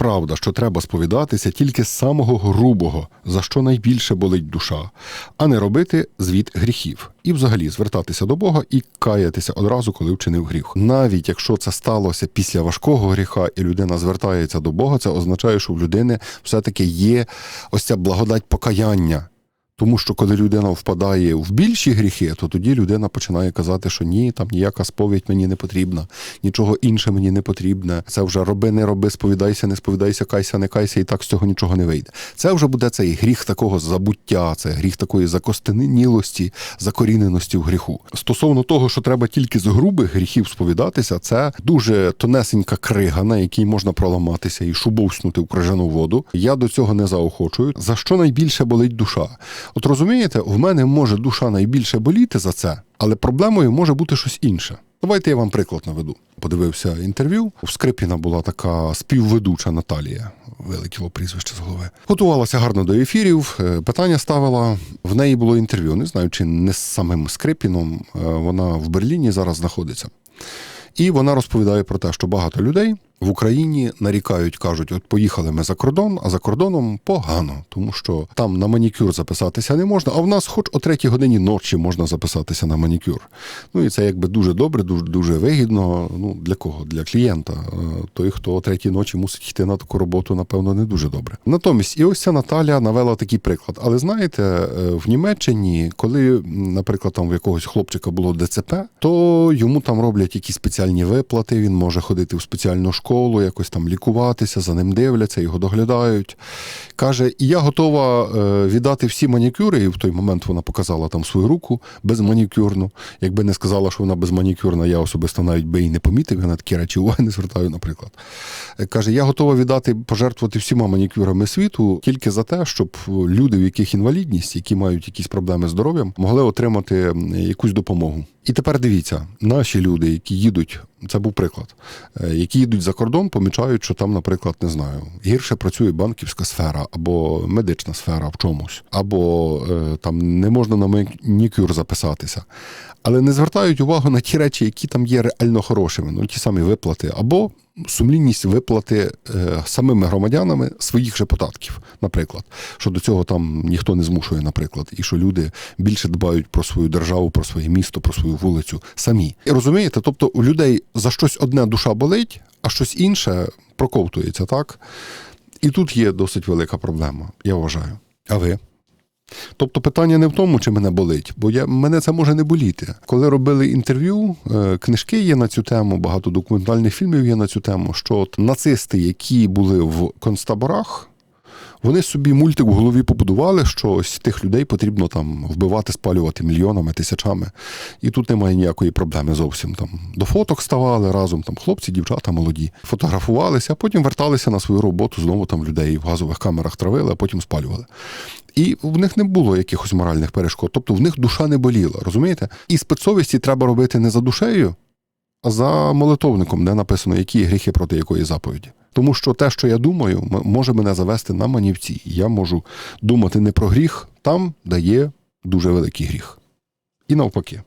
правда, що треба сповідатися тільки з самого грубого, за що найбільше болить душа, а не робити звіт гріхів, і взагалі звертатися до Бога і каятися одразу, коли вчинив гріх. Навіть якщо це сталося після важкого гріха, і людина звертається до Бога, це означає, що в людини все-таки є ось ця благодать покаяння. Тому що коли людина впадає в більші гріхи, то тоді людина починає казати, що ні, там ніяка сповідь мені не потрібна, нічого інше мені не потрібне. Це вже роби, не роби, сповідайся, не сповідайся, кайся, не кайся, і так з цього нічого не вийде. Це вже буде цей гріх такого забуття, це гріх такої закостенілості, закоріненості в гріху. Стосовно того, що треба тільки з грубих гріхів сповідатися, це дуже тонесенька крига, на якій можна проламатися і шубовснути в крижану воду. Я до цього не заохочую. За що найбільше болить душа? От розумієте, в мене може душа найбільше боліти за це, але проблемою може бути щось інше. Давайте я вам приклад наведу. Подивився інтерв'ю. У Скрипіна була така співведуча Наталія, вилетіло прізвище з голови. Готувалася гарно до ефірів, е, питання ставила. В неї було інтерв'ю. Не знаю, чи не з самим Скрипіном. Е, Вона в Берліні зараз знаходиться. І вона розповідає про те, що багато людей в Україні нарікають, кажуть, от поїхали ми за кордон, а за кордоном погано, тому що там на манікюр записатися не можна, а в нас хоч о третій годині ночі можна записатися на манікюр. Ну і це якби дуже добре, дуже дуже вигідно. Ну для кого? Для клієнта. Е, Той, хто о третій ночі мусить йти на таку роботу, напевно, не дуже добре. Натомість, і ось ця Наталя навела такий приклад. Але знаєте, е, в Німеччині, коли, наприклад, там в якогось хлопчика було ДЦП, то йому там роблять якісь спеціальні виплати. Він може ходити в спеціальну школу, якось там лікуватися, за ним дивляться, його доглядають. Каже, і я готова е, віддати всі манікюри. І в той момент вона показала там свою руку безманікюрну. Якби не сказала, що вона безманікюрна, я особисто навіть би і не помітив. Я на такі речі уваги не звертаю, наприклад. Е, Каже, я готова віддати, пожертвувати всіма манікюрами світу тільки за те, щоб люди, в яких інвалідність, які мають якісь проблеми з здоров'ям, могли отримати якусь допомогу. І тепер дивіться, наші люди, які їдуть, це був приклад, е, які їдуть за кордон, помічають, що там, наприклад, не знаю, гірше працює банківська сфера або медична сфера в чомусь, або е, там не можна на манікюр записатися. Але не звертають увагу на ті речі, які там є реально хорошими, ну ті самі виплати, або сумлінність виплати е, самими громадянами своїх же податків, наприклад, що до цього там ніхто не змушує, наприклад, і що люди більше дбають про свою державу, про своє місто, про свою вулицю самі. І розумієте, тобто у людей за щось одне душа болить, а щось інше проковтується, так? І тут є досить велика проблема, я вважаю. А ви? Тобто питання не в тому, чи мене болить, бо я, мене це може не боліти. Коли робили інтерв'ю, е, книжки є на цю тему, багато документальних фільмів є на цю тему, що от нацисти, які були в концтаборах, вони собі мультик в голові побудували, що ось тих людей потрібно там вбивати, спалювати мільйонами, тисячами. І тут немає ніякої проблеми зовсім. Там до фоток ставали разом, там хлопці, дівчата молоді, фотографувалися, а потім верталися на свою роботу, знову там людей в газових камерах травили, а потім спалювали. І в них не було якихось моральних перешкод. Тобто в них душа не боліла, розумієте? І спецсовісті треба робити не за душею, а за молитовником, де написано, які гріхи проти якої заповіді. Тому що те, що я думаю, може мене завести на манівці. Я можу думати не про гріх там, де є дуже великий гріх. І навпаки.